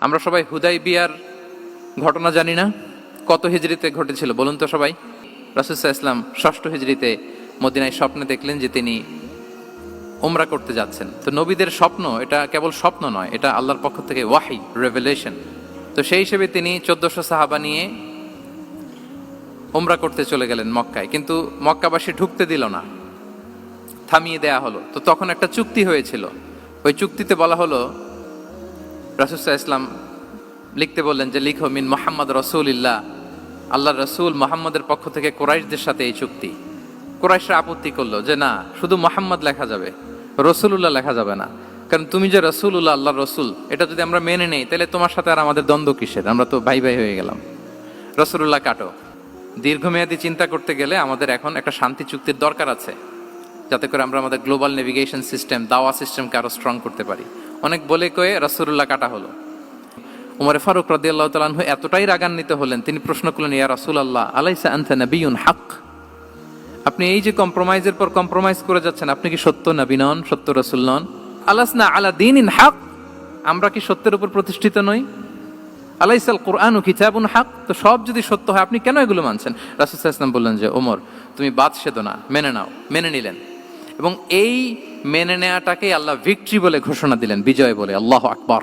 আমরা সবাই হুদাই বিয়ার ঘটনা জানি না। কত হিজড়িতে ঘটেছিল, বলুন তো সবাই। রাসুসাহ ইসলাম ষষ্ঠ হিজড়িতে মদিনায় স্বপ্নে দেখলেন যে তিনি ওমরা করতে যাচ্ছেন। তো নবীদের স্বপ্ন, এটা কেবল স্বপ্ন নয়, এটা আল্লাহর পক্ষ থেকে ওয়াহি রেভেলেশন তো সেই হিসেবে তিনি চোদ্দশো সাহাবা নিয়ে ওমরা করতে চলে গেলেন মক্কায়। কিন্তু মক্কাবাসী ঢুকতে দিল না, থামিয়ে দেয়া হলো। তো তখন একটা চুক্তি হয়েছিল। ওই চুক্তিতে বলা হলো রাসুসাহ ইসলাম লিখতে বললেন যে, লিখো, মিন মোহাম্মদ রসুলিল্লাহ। আল্লাহ রসুল মোহাম্মদের পক্ষ থেকে কোরাইশদের সাথে এই চুক্তি। কোরাইশরা আপত্তি করল যে, না, শুধু মোহাম্মদ লেখা যাবে, রসুলুল্লাহ লেখা যাবে না। কারণ তুমি যে রসুলুল্লাহ আল্লাহ রসুল, এটা যদি আমরা মেনে নেই, তাহলে তোমার সাথে আর আমাদের দ্বন্দ্ব কিসের? আমরা তো ভাই ভাই হয়ে গেলাম। রসুলুল্লাহ, কাটো। দীর্ঘমেয়াদী চিন্তা করতে গেলে আমাদের এখন একটা শান্তি চুক্তির দরকার আছে। যাতে করে আমরা আমাদের গ্লোবাল নেভিগেশন সিস্টেম দাওয়া সিস্টেমকে আরও স্ট্রং করতে পারি। অনেক বলে কয়ে রাসুল্লাহ কাটা হলো। উমরে ফারুক রাদি আল্লাহ তালাহ এতটাই রাগান্বিত হলেন, তিনি প্রশ্ন করলেন, ইয়া রাসুল আল্লাহ আলাইসা আনথা নবিউন হাক? আপনি এই যে কম্প্রোমাইজের পর কম্প্রোমাইজ করে যাচ্ছেন, আপনি কি সত্য নবী নন, সত্য রসুল নন? আলাসনা আলা দিন ইন হাক? আমরা কি সত্যের উপর প্রতিষ্ঠিত নই? আলাইসাল কোরআন ও কিতাবুন হাক? তো সব যদি সত্য হয়, আপনি কেন এগুলো মানছেন? রাসুল ইসলাম বললেন যে ওমর তুমি বাদ সেদো না, মেনে নাও, মেনে নিলেন। এবং এই মেনে নেওয়াটাকে আল্লাহ ভিক্টরি বলে ঘোষণা দিলেন বিজয় বলে আল্লাহ আকবর।